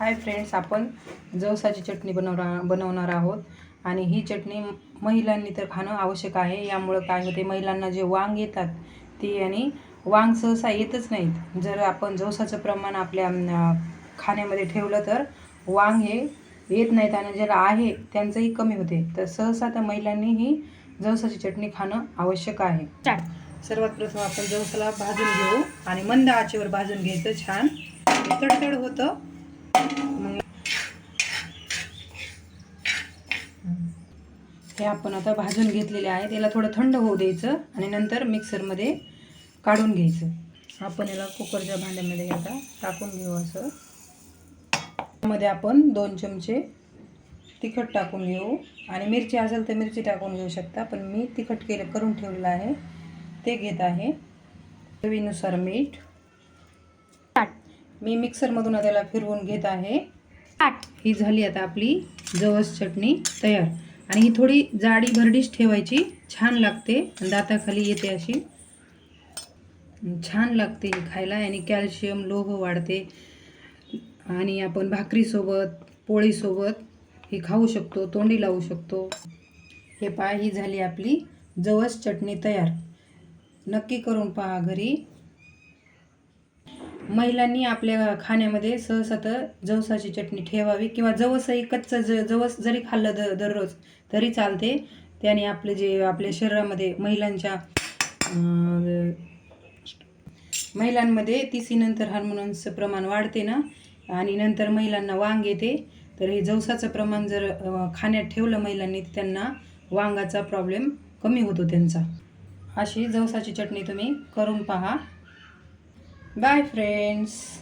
Hi friends आपण जवसाची चटणी बनवणार बनवणार आहोत. आणि ही चटणी महिलांनी तर खाणं आवश्यक आहे. यामुळं काय होते महिलांना जे वांग येतात ती आणि वांग सहसा येतच नाहीत. जर आपण जवसाचं प्रमाण आपल्या खाण्यामध्ये ठेवलं तर वांग हे येत नाहीत आणि ज्याला आहे त्यांचंही कमी होते. तर सहसा त्या महिलांनी ही जवसाची चटणी खाणं आवश्यक आहे. सर्वात प्रथम आपण जवसाला भाजून घेऊ. आणि मंद आचेवर भाजून घ्यायचं छान. तडतड होतं. मग हे आपण आता भाजून घेतलेले आहे त्याला थोडं थंड होऊ द्यायचं आणि नंतर मिक्सरमध्ये काढून घ्यायचं. आपण याला कुकरच्या भांड्यामध्ये आता टाकून घेऊ असं. मध्ये आपण दोन चमचे तिखट टाकून घेऊ. आणि मिरची असेल तर मिरची टाकून घेऊ शकता पण मी तिखट केलं करून ठेवलेलं आहे. ते घेत आहे. चवीनुसार मीठ. मी मिक्सरमधून त्याला फिरवून घेत आहे. ही झाली आता आपली जवस चटणी तयार. आणि ही थोडी जाडी भरडीच ठेवायची. छान लागते. दाताखाली येते अशी. छान लागते ही खायला. आणि कॅल्शियम लोह वाढते. आणि आपण भाकरीसोबत पोळीसोबत ही खाऊ शकतो तोंडी लावू शकतो. हे पहा ही झाली आपली जवस चटणी तयार. नक्की करून पहा घरी. महिलांनी आपल्या खाण्यामध्ये सहसा तर जवसाची चटणी ठेवावी किंवा जवसही कच्चं ज जवस जरी खाल्लं द दररोज तरी चालते. त्याने आपले जे आपल्या शरीरामध्ये महिलांच्या महिलांमध्ये तिसीनंतर हार्मोन्सचं प्रमाण वाढते ना? आणि नंतर महिलांना वांग येते. तर हे जवसाचं प्रमाण जर खाण्यात ठेवलं महिलांनी त्यांना वांगाचा प्रॉब्लेम कमी होतो त्यांचा. अशी जवसाची चटणी तुम्ही करून पहा. Bye friends